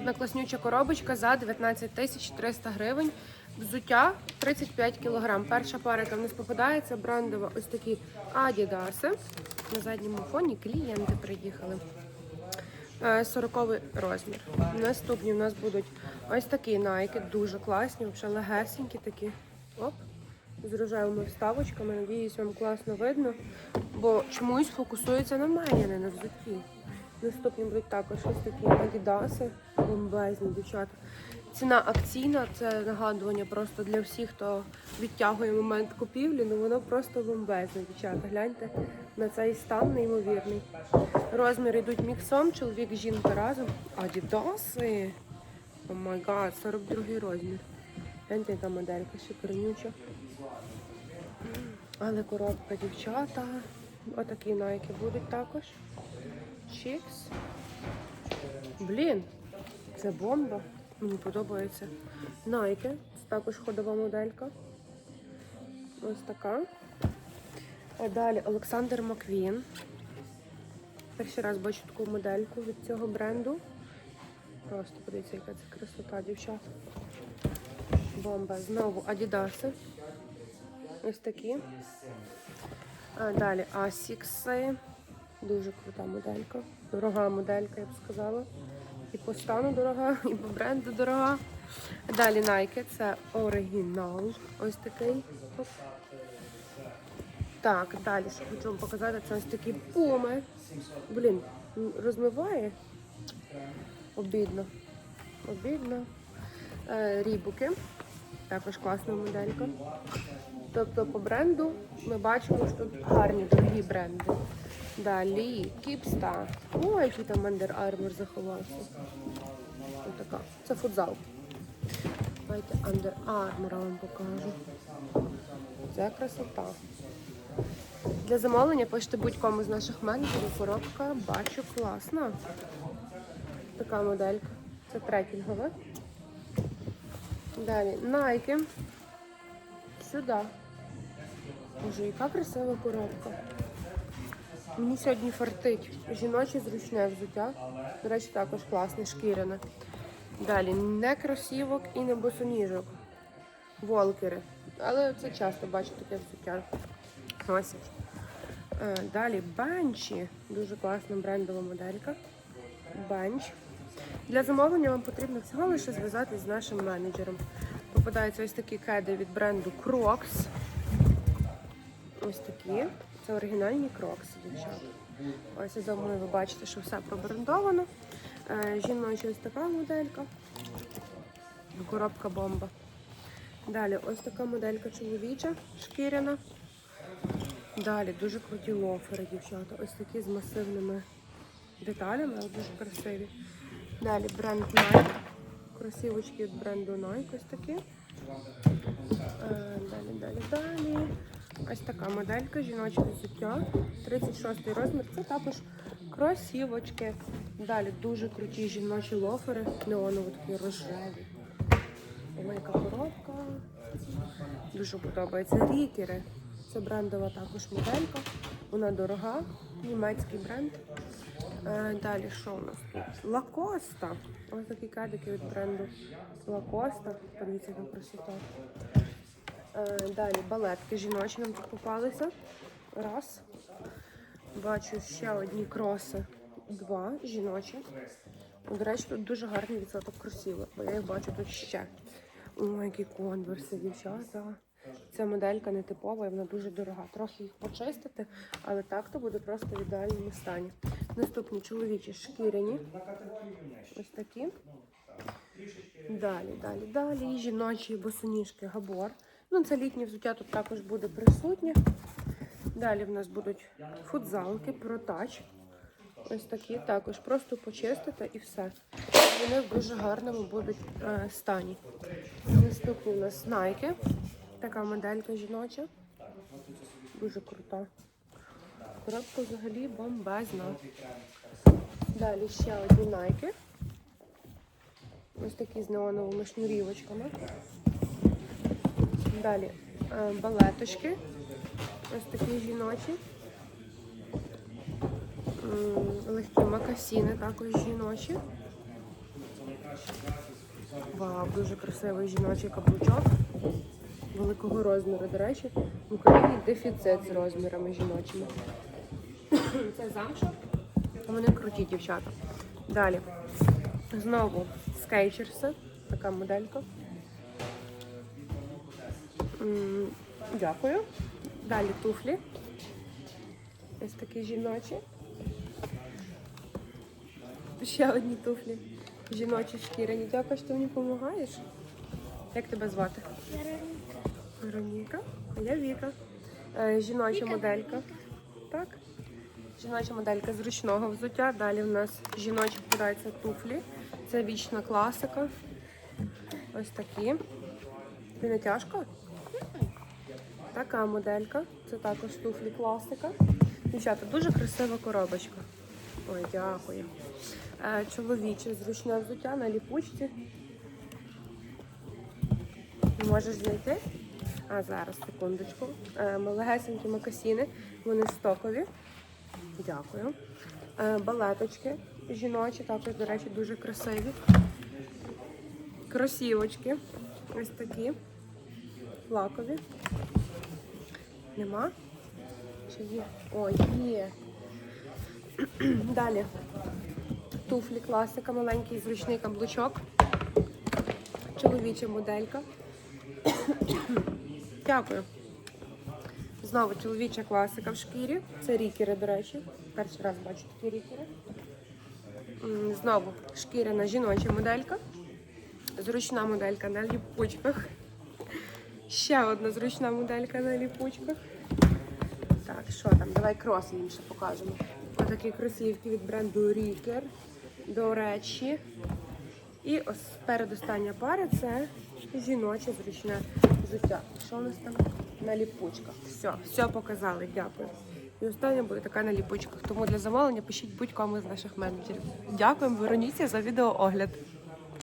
Одна класнюча коробочка за 19 тисяч 300 гривень. Взуття 35 кг. Перша пара, яка в нас попадається, брендова ось такі Адідаси. На задньому фоні клієнти приїхали. Е, 40 розмір. Наступні у нас будуть ось такі найки, дуже класні, взагалі легесенькі такі. Оп. З рожевими вставочками. Надіюсь, вам класно видно, бо чомусь фокусується на мені, а не на взутті. Наступні будуть також ось такі адідаси, бомбезні дівчата. Ціна акційна, це нагадування просто для всіх, хто відтягує момент купівлі. Ну воно просто бомбезне, дівчата. Гляньте на цей стан неймовірний. Розміри йдуть міксом, чоловік, жінка разом. Адідаси. О май гад, 42 розмір. Гляньте, яка моделька шикарнюча. Але коробка дівчата. Отакі найки будуть також. Чікс. Блін, це бомба. Мені подобається. Найки. Це також ходова моделька. Ось така. А далі Олександр Маквін. Перший раз бачу таку модельку від цього бренду. Просто подивіться, яка це красота, дівчат. Бомба. Знову Адідаси. Ось такі. А далі Asics. Дуже крута моделька. Дорога моделька, я б сказала. І по стану дорога, і по бренду дорога. Далі Nike, це оригінал. Ось такий. Так, далі що хочу вам показати, це ось такі пуми. Блін, розмиває. Обідно. Обідно. Е, рібуки. Також класна моделька. Тобто по бренду ми бачимо, що тут гарні дорогі бренди. Далі Кіпста. О, який там Under Armour заховався. Ось така. Це футзал. Давайте Under Armour вам покажу. Це красота. Для замовлення пишете будь-кому з наших менеджерів. Коробка бачу класна. Така моделька. Це трекінгова. Далі Nike. Сюди. Боже, яка красива коробка. Мені сьогодні фартить. Жіноче зручне взуття. До речі, також класне, шкіряне. Далі не кросівок і не босоніжок. Волкери. Але це часто бачу таке взуття. Носять. Е, Далі бенчі. Дуже класна брендова моделька. Бенч. Для замовлення вам потрібно всього лише зв'язатись з нашим менеджером. Попадаються ось такі кеди від бренду Crocs. Ось такі. Це оригінальні крокси, дівчата. Ось я думаю, ви бачите, що все пробрендовано. Е, Жіноча ось така моделька. Коробка бомба. Далі ось така моделька чоловіча, шкіряна. Далі дуже круті лофери, дівчата. Ось такі з масивними деталями, але дуже красиві. Далі бренд Nike. Кросівочки від бренду Nike ось такі. Е, Далі, далі, далі. Ось така моделька жіноче взуття. 36 розмір. Це також кросівочки. Далі дуже круті жіночі лофери. Неоново такі рожеві. Велика коробка. Дуже подобається. Рікери. Це брендова також моделька. Вона дорога, німецький бренд. Е, Далі що у нас тут? Лакоста. Ось такі кадики від бренду Лакоста. Подивіться, яка красота. Е, Далі балетки жіночі нам тут попалися. Раз. Бачу ще одні кроси. Два жіночі. До речі, тут дуже гарний відсоток кросівок, бо я їх бачу тут ще. Ой, які конверси, дівчата. Ця моделька не типова, і вона дуже дорога. Трохи їх почистити, але так то буде просто в ідеальному стані. Наступні чоловічі шкіряні. Ось такі. Далі, далі, далі. Жіночі босоніжки габор. Ну, це літнє взуття тут також буде присутнє. Далі в нас будуть футзалки, протач. Ось такі також. Просто почистити і все. Вони в дуже гарному будуть е, стані. Наступні у нас Nike. Така моделька жіноча. Дуже крута. Коробка взагалі бомбезна. Далі ще одні Nike. Ось такі з неоновими шнурівочками. Далі е, балеточки. Ось такі жіночі. Легкі макасіни також жіночі. Вау, дуже красивий жіночий каблучок. Великого розміру, до речі, в Україні дефіцит з розмірами жіночими. Це замша. Вони круті дівчата. Далі. Знову скейчерси. Така моделька. Дякую. Далі туфлі. Ось такі жіночі. Ще одні туфлі. Жіночі шкіряні. Дякую, що ти мені допомагаєш. Як тебе звати? Вероніка. А я Віка. Е, жіноча моделька. Так. Жіноча моделька з ручного взуття. Далі в нас жіночі подаються туфлі. Це вічна класика. Ось такі. Тобі не тяжко? Така моделька. Це також туфлі класика. Дівчата, дуже красива коробочка. Ой, дякую. Е, чоловіче зручне взуття на ліпучці. Можеш знайти? А зараз, секундочку. Е, легесенькі макасіни, вони стокові. Дякую. Е, балеточки жіночі, також, до речі, дуже красиві. Кросівочки. Ось такі. Лакові. Нема? Чи є? О, є. Далі. Туфлі класика, маленький зручний каблучок. Чоловіча моделька. Дякую. Знову чоловіча класика в шкірі. Це рікери, до речі. Перший раз бачу такі рікери. Знову шкіряна жіноча моделька. Зручна моделька на ліпучках. Ще одна зручна моделька на ліпучках. Так, що там? Давай кроси інше покажемо. Отакі кросівки від бренду Рікер. До речі. І ось передостання пара це жіноче зручне взуття. Що у нас там на ліпучках? Все, все показали, дякую. І остання буде така на ліпучках. Тому для замовлення пишіть будь-кому з наших менеджерів. Дякуємо Вероніці за відеоогляд.